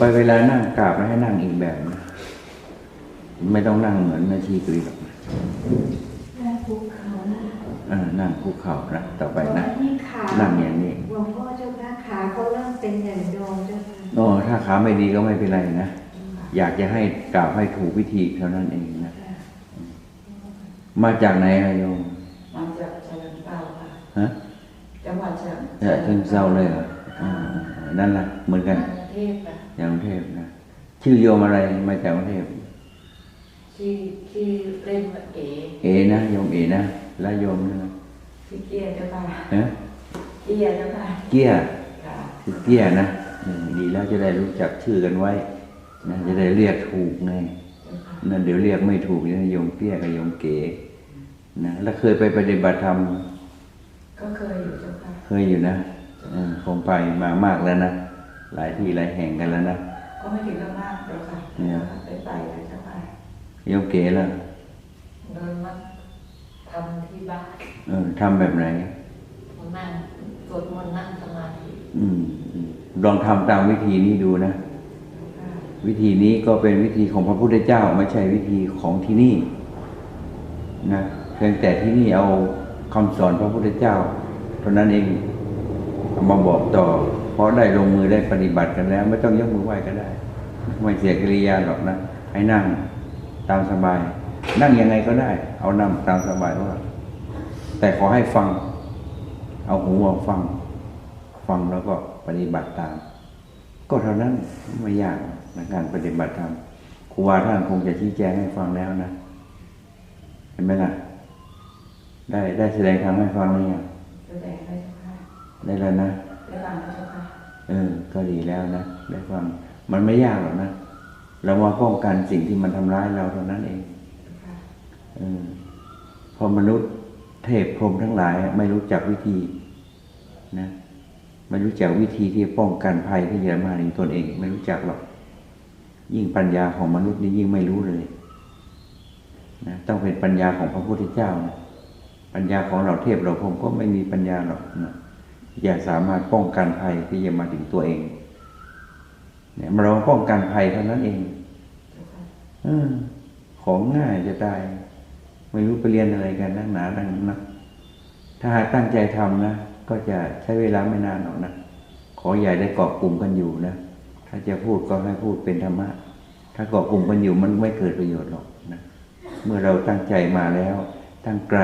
ต่อไปเวลานั่งกราบนะให้นั่งอีกแบบนะไม่ต้องนั่งเหมือนนาทีกรีหรอกนะแม่ภูเขานะเออนั่งคุกเข่านะต่อไปนะนี่ขานั่งอย่างนี้หลวงพ่อเจ้าค่ะขาเขาเริ่มเป็นอย่างโยมเจ้าค่ะโอ้ถ้าขาไม่ดีก็ไม่เป็นไรนะอยากจะให้กราบให้ถูกวิธีเท่านั้นเองนะมาจากไหนอะโยมมาจากเฉลิมเปาค่ะฮะจังหวัดเชียงเนี่ยเชิงเศร้าเลยเหรออ่านั่นแหละเหมือนกันกรุงเทพค่ะ จากกรุงเทพนะชื่อโยมอะไรมาจากกรุงเทพที่ที่เล่นเก๋เอนะโยมเอนะแล้วโยมนะที่เกียร์เจ้าค่ะฮะเกียร์เจ้าค่ะเกี้ยค่ะคือเกี้ยนะอืมดีแล้วจะได้รู้จักชื่อกันไว้นะจะได้เรียกถูกไงเจ้าค่ะนั่นเดี๋ยวเรียกไม่ถูกนะโยมเกี้ยกับโยมเก๋นะแล้วเคยไปปฏิบัติธรรมก็เคยอยู่เจ้าค่ะเคยอยู่นะเออคงไปมามากแล้วนะ หลายที่หลายแห่งกันแล้วนะ ก็ไม่ถึงกับมากเจ้าค่ะเนี่ยไปไปเลยเจ้าค่ะโยมเก๋แล้วเดินมาทำที่บ้านเออทำแบบไหนมานั่งสวดมนต์นั่งสมาธิอืมอืมลองทำตามวิธีนี้ดูนะเจ้าค่ะวิธีนี้ก็เป็นวิธีของพระพุทธเจ้าไม่ใช่วิธีของที่นี่นะเพียงแต่ที่นี่เอาคำสอนพระพุทธเจ้าเท่านั้นเองเอามาบอกต่อ เพราะได้ลงมือได้ปฏิบัติกันแล้ว ไม่ต้องยกมือไหว้ก็ได้ ไม่เสียกิริยาหรอกนะให้นั่งตามสบาย นั่งยังไงก็ได้ เอานั่งตามสบายว่า แต่ขอให้ฟัง เอาหูมาฟัง ฟังแล้วก็ปฏิบัติตาม ก็เท่านั้นไม่ยากในการปฏิบัติธรรมครูบาท่านคงจะชี้แจงให้ฟังแล้วนะ เห็นไหมล่ะ ได้ได้แสดงธรรมให้ฟังหรือยังแสดงได้เจ้าค่ะได้แล้วนะ ได้ฟังแล้วเจ้าค่ะเออ ก็ดีแล้วนะได้ฟังมันไม่ยากหรอกนะเรามาป้องกันสิ่งที่มันทำร้ายเราเท่านั้นเองเจ้าค่ะเออเพอมนุษย์เทพพรหมทั้งหลาย ไม่รู้จักวิธี นะไม่รู้จักวิธีที่จะป้องกันภัยที่จะมาถึงตนเอง ไม่รู้จักหรอก ยิ่งปัญญาของมนุษย์นี่ยิ่งไม่รู้เลยนะต้องเป็นปัญญาของพระพุทธเจ้านะปัญญาของเราเทพเราพรหมก็ไม่มีปัญญาหรอกนะ อย่าสามารถป้องกันภัยที่จะมาถึงตัวเอง เนี่ยเราป้องกันภัยเท่านั้นเองอของง่ายจะตาย ไม่รู้ไปเรียนอะไรกันนักหนาดังนัก ถ้าหากตั้งใจทำนะ ก็จะใช้เวลาไม่นานหรอกนะขออย่ได้เกาะกลุ่มกันอยู่นะถ้าจะพูดก็ให้พูดเป็นธรรมะ ถ้าเกาะกลุ่มกันอยู่มันไม่เกิดประโยชน์หรอกนะเมื่อเราตั้งใจมาแล้ว ตั้งไกล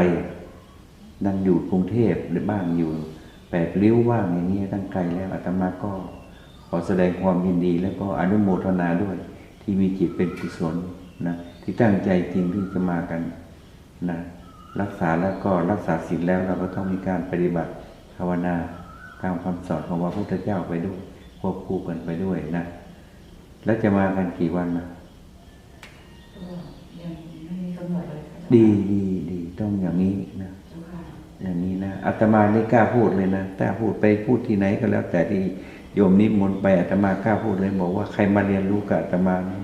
นั่งอยู่กรุงเทพหรือบ้างอยู่ แปดริ้วว่างอย่างนี้ตั้งไกลแล้วอาตมาก็ขอแสดงความยินดี และก็อนุโมทนาด้วย ที่มีจิตเป็นกุศลนะที่ตั้งใจจริงที่จะมากันนะรักษาแล้วก็รักษาศีลแล้วเราก็ต้องมีการปฏิบัติภาวนาตามคำสอนของพระพุทธเจ้าไปด้วยควบคู่กันไปด้วยนะแล้วจะมากันกี่วันนะก็ยังไม่มีกำหนดเลยค่ะดีดีดีต้องอย่างนี้นะเจ้าค่ะ อย่างนี้นะอาตมาไม่กล้าพูดเลยนะแต่พูดไปพูดที่ไหนก็แล้ว แต่ที่โยมนิมนต์ไปอาตมากล้าพูดเลยบอกว่าใครมาเรียนรู้กับอาตมานี่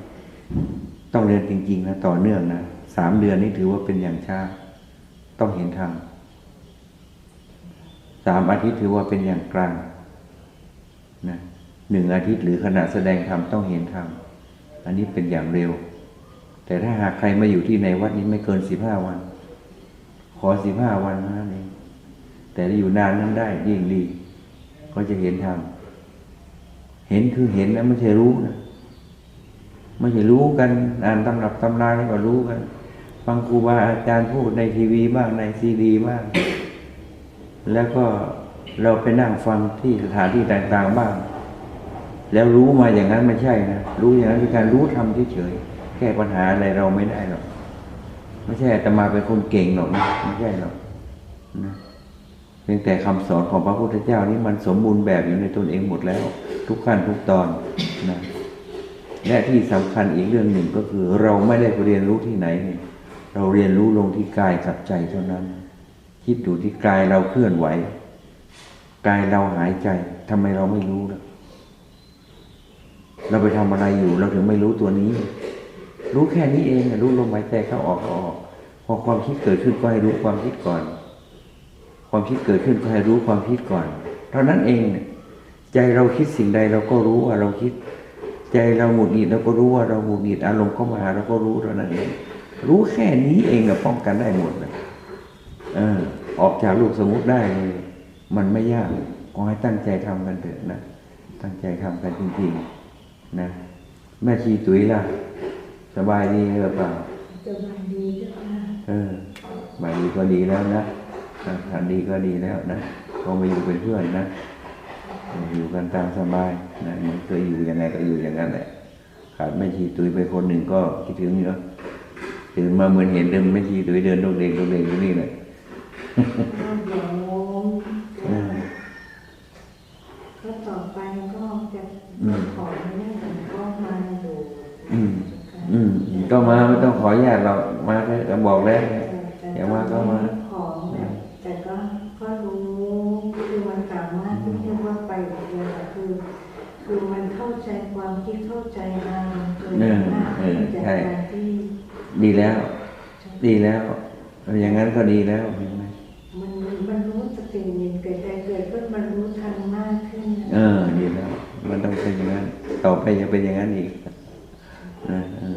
ต้องเรียนจริงๆนะต่อเนื่องนะสามเดือนนี่ถือว่าเป็นอย่างช้าต้องเห็นธรรมสามอาทิตย์ถือว่าเป็นอย่างกลางนะหนึ่งอาทิตย์หรือขณะแสดงธรรมต้องเห็นธรรมอันนี้เป็นอย่างเร็ว แต่ถ้าหากใครมาอยู่ที่ในวัดนี้ไม่เกินสิบห้าวัน ขอสิบห้าวันนั้นเองแต่ถ้าอยู่นานนั้นได้ยิ่งดีก็จะเห็นธรรมเห็นคือเห็นนะไม่ใช่รู้นะไม่ใช่รู้กันอ่านตำรับตำราแล้วก็รู้กัน ฟังครูบาอาจารย์พูดในทีวีบ้างในซีดีบ้างแล้วก็เราไปนั่งฟังที่สถานที่ต่างๆบ้าง แล้วรู้มาอย่างนั้นไม่ใช่นะ รู้อย่างนั้นเป็นการรู้ทำเฉยๆแก้ปัญหาอะไรเราไม่ได้หรอก ไม่ใช่อาตมาเป็นคนเก่งหรอกนะไม่ใช่หรอกนะเพียงแต่คำสอนของพระพุทธเจ้านี้มันสมบูรณ์แบบอยู่ในตนเองหมดแล้ว ทุกขั้นทุกตอนนะและที่สำคัญอีกเรื่องหนึ่งก็คือ เราไม่ได้ไปเรียนรู้ที่ไหน เราเรียนรู้ลงที่กายกับใจเท่านั้น คิดดูที่กายเราเคลื่อนไหวกายเราหายใจทำไมเราไม่รู้ล่ะเราไปทำอะไรอยู่ เราถึงไม่รู้ตัวนี้ รู้แค่นี้เองรู้ลมหายใจเข้าออกออก พอความคิดเกิดขึ้นก็ให้รู้ความคิดก่อน ความคิดเกิดขึ้นก็ให้รู้ความคิดก่อน เท่านั้นเองใจเราคิดสิ่งใดเราก็รู้ว่าเราคิด ใจเราหงุดหงิดเราก็รู้ว่าเราหงุดหงิดอารมณ์เข้ามาเราก็รู้เท่านั้นเอง รู้แค่นี้เองก็ป้องกันได้หมดเลยออออกจากลูกสมุติได้เลยมันไม่ยากขอให้ตั้งใจทำกันเถอะนะ ตั้งใจทำกันจริงๆนะ แม่ชีตุ๋ยล่ะ สบายดีหรือเปล่าสบายดีเจ้าค่ะเออสบายดีก็ดีแล้วนะทานดีก็ดีแล้วนะพอมาอยู่เป็นเพื่อนนะอยู่กันตามสบายนะมันเคยอยู่ยังไงก็อยู่อย่างนั้นแหละขาดแม่ชีตุ๋ยไปคนหนึ่งก็คิดถึงเนาะตื่นมาเหมือนเห็นเดิมแม่ชีตุ๋ยเดินโดดเด่งโดดเด่งอยู่นี่เลย เดี๋ยว อืม ก็ต่อไปก็จะ อืม ขอไม่ได้ผมก็มาอยู่ อืม อืมก็มาไม่ต้องขออนุญาตเรามาเถอะก็ บอกแล้วอย่ามาก็มาของแบบแต่ก็ก็รู้คือมันสามารถที่จะว่าไปอีกเดียวอะคือคือมันเข้าใจความคิดเข้าใจอารมณ์ตัวเองมากขึ้นจากการที่ดีแล้ว ดีแล้วอย่างนั้นก็ดีแล้วเห็นไหมมันมันรู้สติเกิดใจเกิดขึ้นมันรู้ทันมากขึ้นนะเออดีแล้ว มันต้องเป็นอย่างนั้น ต่อไปอย่าเป็นอย่างนั้นอีกนะเออ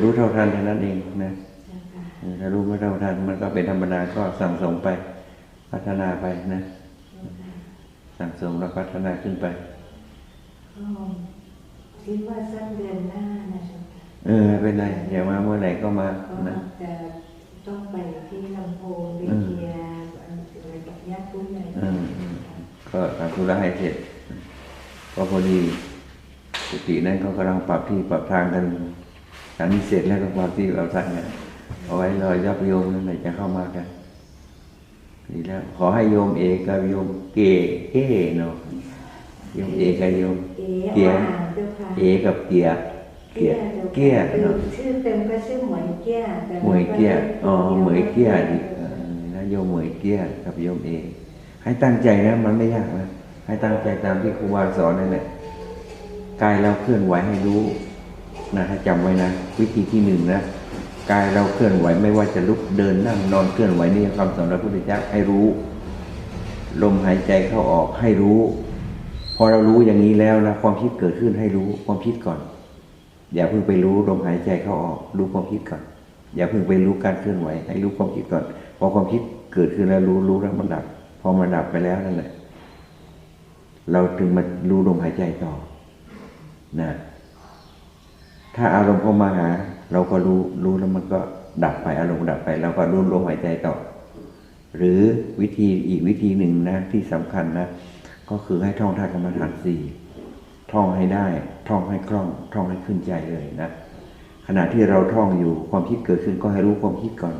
รู้เท่าทันเท่านั้นเองนะเออ ถ้ารู้ไม่เท่าทันมันก็เป็นธรรมดาก็สั่งสมไป พัฒนาไปนะ สั่งสมแล้วพัฒนาขึ้นไปก็คิดว่าสักเดือนหน้านะจ๊ะเออไม่เป็นไรอย่ามาเมื่อไหร่ก็มาก็นะจะต้องไปที่ลำโพงไปเคลียร์อะไรกับญาติผู้ใหญ่เออก็ทำธุระให้เสร็จก็พอดีกุฏินั้นเขากำลังปรับที่ปรับทางกันอันนี้เสร็จแล้วก็ปรับที่ปรับทางกัน เอาไว้รอยยับโยมนั่นแหละจะเข้ามากันดีแล้ว ขอให้โยมเอกกับโยมเกเก้เนาะโยมเอกกับโยมเอ๋เกียร์อ่านเจ้าค่ะเอกับเกียร์เกียร์เกียร์คือเนาะชื่อเต็มก็ชื่อหมวยเกี้ยแต่หมวยเกียร์อ๋อหมวยเกียร์ดิเออนะโยมหมวยเกียร์กับโยมเอกให้ตั้งใจนะ มันไม่ยากนะให้ตั้งใจตามที่ครูบาสอนนั่นแหละกายเราเคลื่อนไหวให้รู้นะให้จำไว้นะ วิธีที่หนึ่งนะ กายเราเคลื่อนไหวไม่ว่าจะลุกเดินนั่งนอนเคลื่อนไหวนี่คำสอนพระพุทธเจ้าให้รู้ ลมหายใจเข้าออกให้รู้ พอเรารู้อย่างนี้แล้วนะความคิดเกิดขึ้นให้รู้ความคิดก่อน อย่าเพิ่งไปรู้ลมหายใจเข้าออก รู้ความคิดก่อน อย่าเพิ่งไปรู้การเคลื่อนไหว ให้รู้ความคิดก่อน พอความคิดเกิดขึ้นแล้วรู้รู้แล้วมันดับ พอมันดับไปแล้วนั่นแหละเราถึงมารู้ลมหายใจต่อนะถ้าอารมณ์เข้ามาหา เราก็รู้รู้แล้วมันก็ดับไปอารมณ์ดับไปเราก็รู้ลมหายใจต่อหรือวิธีอีกวิธีหนึ่งนะที่สำคัญนะก็คือให้ท่องท่ากรรมฐานสี่ท่องให้ได้ท่องให้คล่อง ท่องให้ขึ้นใจเลยนะขณะที่เราท่องอยู่ความคิดเกิดขึ้นก็ให้รู้ความคิดก่อน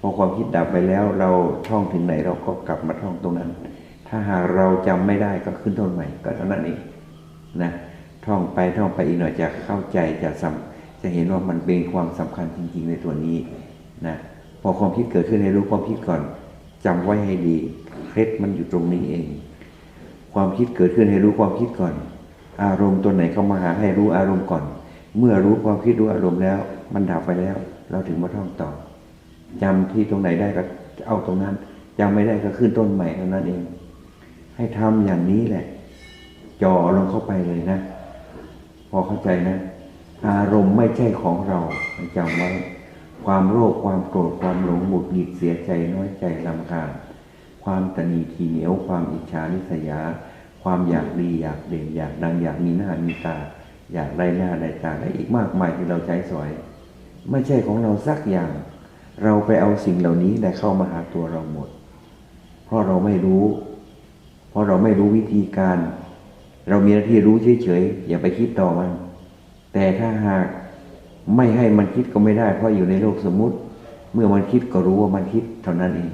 พอความคิดดับไปแล้วเราท่องถึงไหนเราก็กลับมาท่องตรงนั้น ถ้าหากเราจำไม่ได้ก็ขึ้นต้นใหม่ก็เท่านั้นเองนะท่องไปท่องไปอีกหน่อยจะเข้าใจจะสำ จะเห็นว่ามันเป็นความสำคัญจริง ๆ ในตัวนี้นะพอความคิดเกิดขึ้นให้รู้ความคิดก่อนจำไว้ให้ดีเคล็ดมันอยู่ตรงนี้เอง ความคิดเกิดขึ้นให้รู้ความคิดก่อน อารมณ์ตัวไหนเข้ามาหาให้รู้อารมณ์ก่อน เมื่อรู้ความคิดรู้อารมณ์แล้ว มันดับไปแล้ว เราถึงมาท่องต่อจำที่ตรงไหนได้ก็เอาตรงนั้นจำไม่ได้ก็ขึ้นต้นใหม่เท่านั้นเอง ให้ทำอย่างนี้แหละจ่อลงเข้าไปเลยนะ พอเข้าใจนะ อารมณ์ไม่ใช่ของเราจำไว้ ความโลภความโกรธความหลงหงุดหงิดเสียใจน้อยใจลำคาญความตนีทีเหนียวความอิจฉาริษยา ความอยากดีอยากเด่นอยากดังอยากมีหน้ามีตา อยากได้หน้าได้ตาและอีกมากมายที่เราใช้สอย ไม่ใช่ของเราสักอย่าง เราไปเอาสิ่งเหล่านี้ได้เข้ามาหาตัวเราหมด เพราะเราไม่รู้ เพราะเราไม่รู้วิธีการ เรามีหน้าที่รู้เฉยๆอย่าไปคิดต่อมัน แต่ถ้าหากไม่ให้มันคิดก็ไม่ได้ เพราะอยู่ในโลกสมมุติ เมื่อมันคิดก็รู้ว่ามันคิดเท่านั้นเอง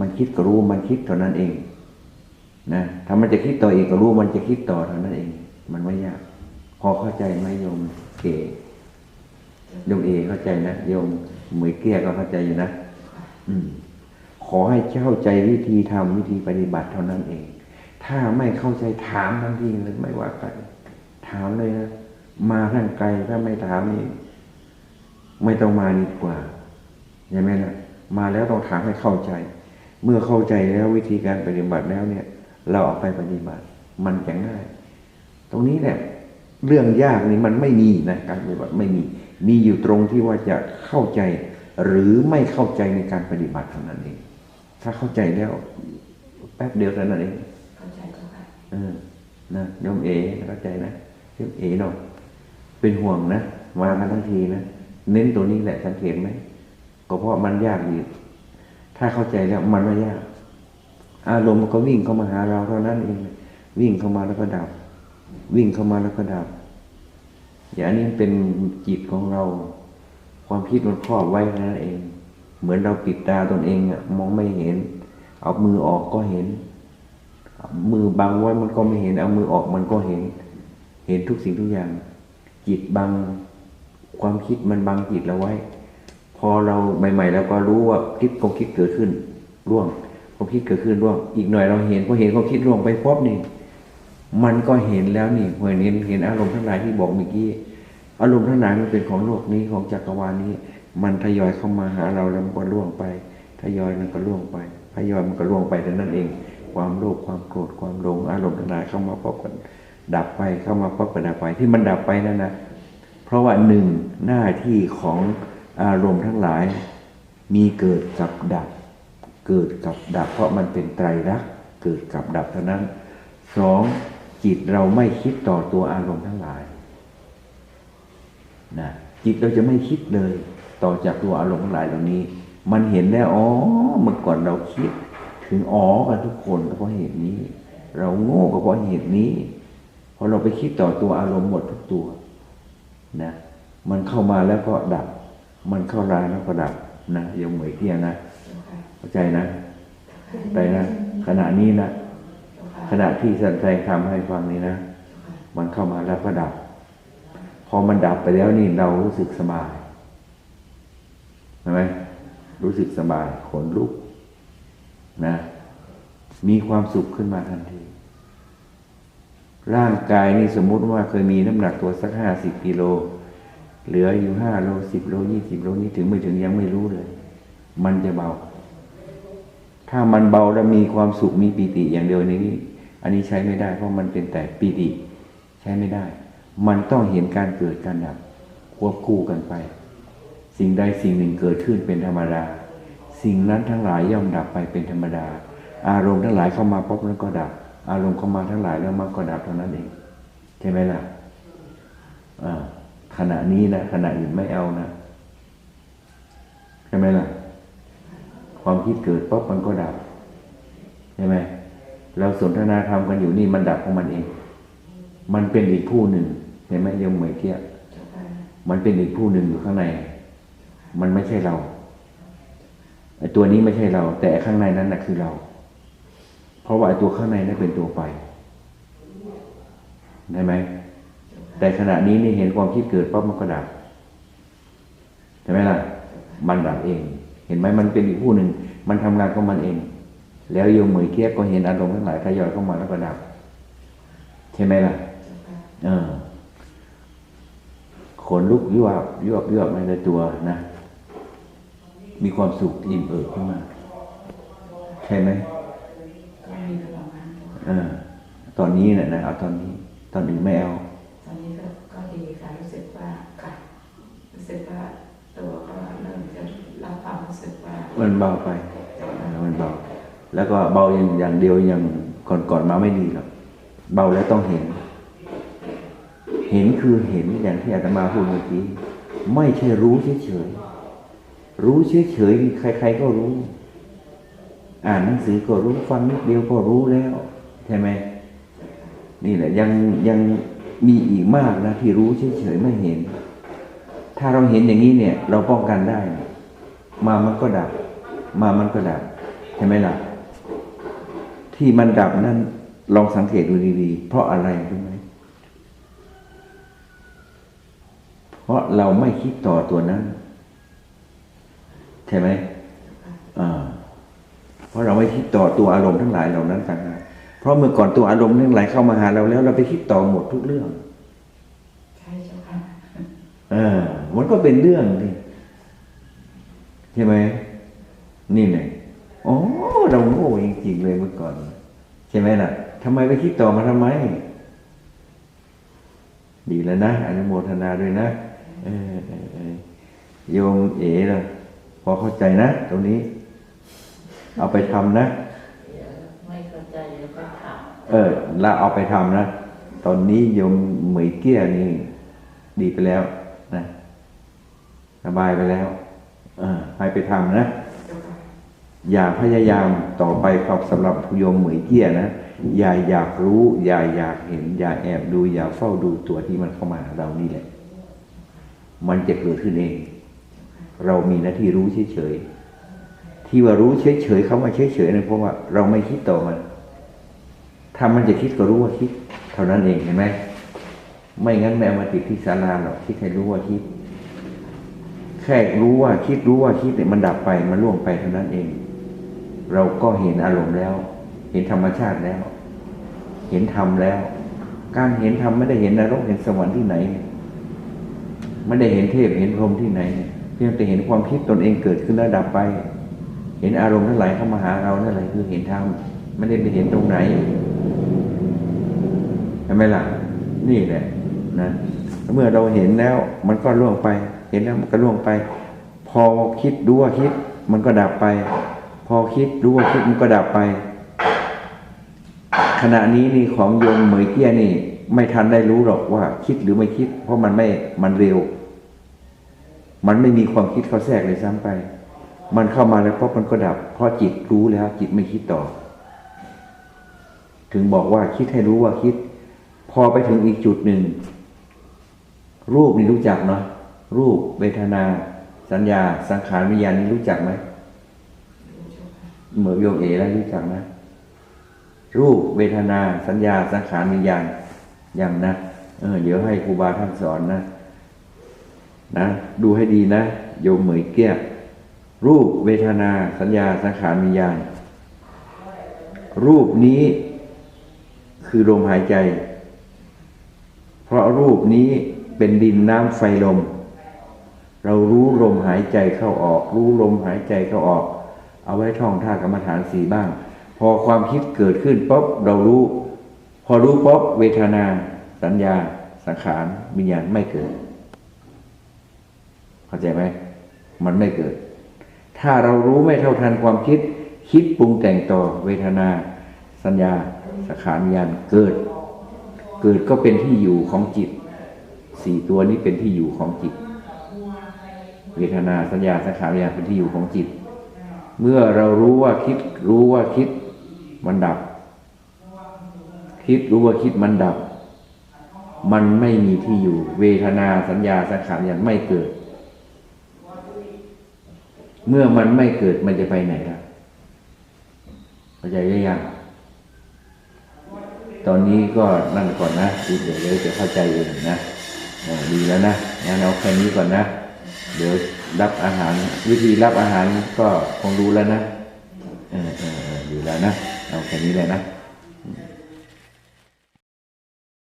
มันคิดก็รู้มันคิดเท่านั้นเองนะถ้ามันจะคิดต่ออีกก็รู้ว่ามันจะคิดต่อเท่านั้นเอง มันไม่ยาก พอเข้าใจไหมโยมเก๋โยมเอเข้าใจนะโยมเหมยเกี้ยก็เข้าใจอยู่นะอืมขอให้เข้าใจวิธีทำวิธีปฏิบัติเท่านั้นเอง ถ้าไม่เข้าใจถามทันทีเลยไม่ว่ากันถามเลยนะ มาทางไกลถ้าไม่ถามนี่ไม่ต้องมาดีกว่าใช่ไหมล่ะมาแล้วต้องถามให้เข้าใจ เมื่อเข้าใจแล้ววิธีการปฏิบัติแล้วเนี่ย เราเอาไปปฏิบัติ มันจะง่าย ตรงนี้แหละเรื่องยากนี่มันไม่มีนะการปฏิบัติไม่มี มีอยู่ตรงที่ว่าจะเข้าใจ หรือไม่เข้าใจในการปฏิบัติเท่านั้นเองถ้าเข้าใจแล้ว แป๊บเดียวเท่านั้นเองเข้าใจเจ้าค่ะเออนะโยมเอเข้าใจนะโยมเอเนาะ เป็นห่วงนะมากันทั้งทีนะเน้นตัวนี้แหละสังเกตไหมก็เพราะมันยากอยู่ถ้าเข้าใจแล้วมันไม่ยาก อารมณ์มันก็วิ่งเข้ามาหาเราเท่านั้นเอง วิ่งเข้ามาแล้วก็ดับ วิ่งเข้ามาแล้วก็ดับ อย่างนี้เป็นจิตของเรา ความคิดมันครอบไว้นั้นเอง เหมือนเราปิดตาตนเองอะมองไม่เห็น เอามือออกก็เห็น มือบังไว้มันก็ไม่เห็น เอามือออกมันก็เห็น เห็นทุกสิ่งทุกอย่าง จิตบังความคิดมันบังจิตเราไว้ พอเราใหม่ๆแล้วก็รู้ว่าคิดความคิดเกิดขึ้นร่วงความคิดเกิดขึ้นร่วง อีกหน่อยเราเห็นพอเห็นความคิดร่วงไปพบนี่มันก็เห็นแล้วนี่เห็นเห็นเห็นอารมณ์ทั้งหลายที่บอกเมื่อกี้อารมณ์ทั้งหลายมันเป็นของโลกนี้ของจักรวาลนี้ มันทยอยเข้ามาหาเราแล้วมันก็ล่วงไป ทยอยมันก็ล่วงไปทยอยมันก็ล่วงไปแต่นั้นเอง ความโลภความโกรธความหลงอารมณ์ทั้งหลายเข้ามาพบกัน ดับไปเข้ามาพบกันดับไปที่มันดับไปนั่นนะเพราะว่าหนึ่งหน้าที่ของอารมณ์ทั้งหลาย มีเกิดกับดับ เกิดกับดับ เพราะมันเป็นไตรลักษณ์เกิดกับดับเท่านั้นสองจิตเราไม่คิดต่อตัวอารมณ์ทั้งหลายนะจิตเราจะไม่คิดเลย ต่อจากตัวอารมณ์ทั้งหลายเหล่านี้ มันเห็นแล้วอ๋อเมื่อก่อนเราคิด ถึงอ๋อกันทุกคนก็เพราะเหตุนี้ เราโง่ก็เพราะเหตุนี้ พอเราไปคิดต่อตัวอารมณ์หมดทุกตัวนะมันเข้ามาแล้วก็ดับ มันเข้าร้านแล้วก็ดับนะโยมเหมยเที่ยงนะเจ้าค่ะเข้าใจนะไปนะ ขณะนี้นะเจ้าค่ะขณะที่แสดงธรรมให้ฟังนี้นะเจ้าค่ะมันเข้ามาแล้วก็ดับ พอมันดับไปแล้วนี่เรารู้สึกสบายเห็นไหมรู้สึกสบายขนลุกนะ มีความสุขขึ้นมาทันที ร่างกายนี่สมมุติว่าเคยมีน้ำหนักตัวสักห้าสิบกิโล เหลืออยู่ห้าโลสิบโลยี่สิบโลนี่ถึงไม่ถึงยังไม่รู้เลย มันจะเบา ถ้ามันเบาแล้วมีความสุขมีปีติอย่างเดียวนนี้ อันนี้ใช้ไม่ได้ เพราะมันเป็นแต่ปีติ ใช้ไม่ได้ มันต้องเห็นการเกิดการดับควบคู่กันไป สิ่งใดสิ่งหนึ่งเกิดขึ้นเป็นธรรมดา สิ่งนั้นทั้งหลายย่อมดับไปเป็นธรรมดา อารมณ์ทั้งหลายเข้ามาปุ๊บแล้วก็ดับ อารมณ์เข้ามาทั้งหลายแล้วมันก็ดับเท่านั้นเองใช่ไหมล่ะขณะนี้นะขณะอื่นไม่เอานะใช่ไหมล่ะ ความคิดเกิดปุ๊บมันก็ดับใช่ไหมเราสนทนาธรรมกันอยู่นี่มันดับของมันเอง มันเป็นอีกผู้หนึ่งเห็นไหมโยมเหมยเทียเจ้าค่ะมันเป็นอีกผู้หนึ่งอยู่ข้างใน มันไม่ใช่เราไอ้ตัวนี้ไม่ใช่เรา แต่ข้างในนั้นนะคือเรา เพราะว่าไอ้ตัวข้างในนั่นเป็นตัวไปได้ไหมแต่ขณะนี้นี่เห็นความคิดเกิดปั๊บมันก็ดับใช่ไหมล่ะ มันดับเอง เห็นไหมมันเป็นอีกผู้หนึ่ง มันทำงานของมันเอง แล้วโยมเหมยเทียก็เห็นอารมณ์ทั้งหลายทยอยเข้ามาแล้วก็ดับ ใช่ไหมล่ะเจ้าค่ะเออขนลุกยวบยวบยวบในตัวนะ มีความสุขอิ่มเอิบขึ้นมา ใช่ไหม ก็มีพลังงานเจ้าค่ะ เออตอนนี้นะนะเอาตอนนี้ ตอนอื่นไม่เอาตอนนี้ก็ก็ดีค่ะรู้สึกว่าค่ะรู้สึกว่าตัวก็เริ่มจะรับความรู้สึกว่า มันเบาไปเออมันเบา แล้วก็เบาอย่างอย่างเดียวอย่างก่อนก่อนมาไม่ดีหรอกเบาแล้วต้องเห็น เห็นคือเห็นอย่างที่อาตมาพูดเมื่อกี้ไม่ใช่รู้เฉยๆรู้เฉยๆใคร ๆ ก็รู้ อ่านหนังสือก็รู้ฟังนิดเดียวก็รู้แล้ว ใช่ไหมนี่แหละยังยังมีอีกมากนะที่รู้เฉยๆไม่เห็น ถ้าเราเห็นอย่างนี้เนี่ย เราป้องกันได้ มามันก็ดับ มามันก็ดับใช่ไหมล่ะ ที่มันดับนั้นลองสังเกตดูดีๆ เพราะอะไรรู้ไหมเพราะเราไม่คิดต่อตัวนั้น ใช่ไหมอ่า เพราะเราไม่คิดต่อตัวอารมณ์ทั้งหลายเหล่านั้นต่างหาก เพราะเมื่อก่อนตัวอารมณ์ทั้งหลายเข้ามาหาเราแล้ว เราไปคิดต่อหมดทุกเรื่องใช่เจ้าค่ะเออมันก็เป็นเรื่องนี่ใช่ไหมนี่ไงอ๋อเราโง่จริงๆเลยเมื่อก่อน ใช่ไหมล่ะทำไมไปคิดต่อมาทำไม ดีแล้วนะอนุโมทนาด้วยนะเออเออเออโยมเอ๋ล่ะพอเข้าใจนะ ตรงนี้ เอาไปทำนะ เดี๋ยวไม่เข้าใจเดี๋ยวก็ถาม เออแล้วเอาไปทำนะ ตอนนี้โยมเหมยเกี้ยนี่ดีไปแล้วนะสบายไปแล้วเออให้ไปทำนะ อย่าพยายามต่อไปครับสำหรับโยมเหมยเกี้ยนะอย่าอยากรู้ อย่าอยากเห็น อย่าแอบดู อย่าเฝ้าดูตัวที่มันเข้ามาหาเรานี่แหละ มันจะเกิดขึ้นเอง เรามีหน้าที่รู้เฉยๆที่ว่ารู้เฉยๆเขามาเฉยๆเนี่ยเพราะว่าเราไม่คิดต่อมัน ถ้ามันจะคิดก็รู้ว่าคิด เท่านั้นเองเห็นไหมไม่งั้นแมวมาติดที่ศาลาหรอกคิดให้รู้ว่าคิด แค่รู้ว่าคิดรู้ว่าคิดเนี่ยมันดับไปมันล่วงไปเท่านั้นเอง เราก็เห็นอารมณ์แล้ว เห็นธรรมชาติแล้ว เห็นธรรมแล้ว การเห็นธรรมไม่ได้เห็นนรกเห็นสวรรค์ที่ไหนไม่ได้เห็นเทพเห็นพรหมที่ไหน เพียงแต่เห็นความคิดตนเองเกิดขึ้นแล้วดับไป เห็นอารมณ์ทั้งหลายเข้ามาหาเรานั่นแหละคือเห็นธรรมไม่ได้ไปเห็นตรงไหน ใช่ไหมล่ะ นี่แหละนะเมื่อเราเห็นแล้วมันก็ล่วงไป เห็นแล้วมันก็ล่วงไป พอคิดรู้ว่าคิด มันก็ดับไป พอคิดรู้ว่าคิดมันก็ดับไป ขณะนี้นี่ของโยมเหมยเกี้ยนี่ ไม่ทันได้รู้หรอกว่าคิดหรือไม่คิด เพราะมันไม่มันเร็ว มันไม่มีความคิดเข้าแทรกเลยซ้ำไป มันเข้ามาแล้วเพราะมันก็ดับ เพราะจิตรู้แล้ว จิตไม่คิดต่อ ถึงบอกว่าคิดให้รู้ว่าคิด อไปถึงอีกจุดหนึ่ง รูปนี่รู้จักเนาะรูปเวทนา สัญญา สังขารวิญญาณนี่รู้จักไหมเหมือนโยมเอแล้วรู้จักนะ รูปเวทนา สัญญา สังขารวิญญาณยังนะเออเดี๋ยวให้ครูบาท่านสอนนะ นะ ดูให้ดีนะโยมเหมยเกี้ยรูปเวทนา สัญญา สังขารวิญญาณรูปนี้คือลมหายใจ เพราะรูปนี้เป็นดินน้ำไฟลม เรารู้ลมหายใจเข้าออก รู้ลมหายใจเข้าออก เอาไว้ท่องท่ากรรมฐานสีบ้าง พอความคิดเกิดขึ้นป๊บเรารู้ พอรู้ป๊บเวทนา สัญญา สังขารวิญญาณไม่เกิด เข้าใจไหมมันไม่เกิด ถ้าเรารู้ไม่เท่าทันความคิด คิดปรุงแต่งต่อเวทนา สัญญาสังขารวิญญาณเกิด กิดก็เป็นที่อยู่ของจิต สี่ตัวนี้เป็นที่อยู่ของจิต เวทนาสัญญาสังขารวิญญาณเป็นที่อยู่ของจิต เมื่อเรารู้ว่าคิด รู้ว่าคิดมันดับ คิดรู้ว่าคิดมันดับ มันไม่มีที่อยู่ เวทนาสัญญาสังขารวิญญาณไม่เกิด เมื่อมันไม่เกิดมันจะไปไหนล่ะเข้าใจหรือยัง ตอนนี้ก็นั่นก่อนนะเดี๋ยวเดี๋ยวจะเข้าใจเองนะดีแล้วนะงั้นเอาแค่นี้ก่อนนะ เดี๋ยวรับอาหาร วิธีรับอาหารก็คงรู้แล้วนะเออเออออดีแล้วนะเอาแค่นี้เลยนะ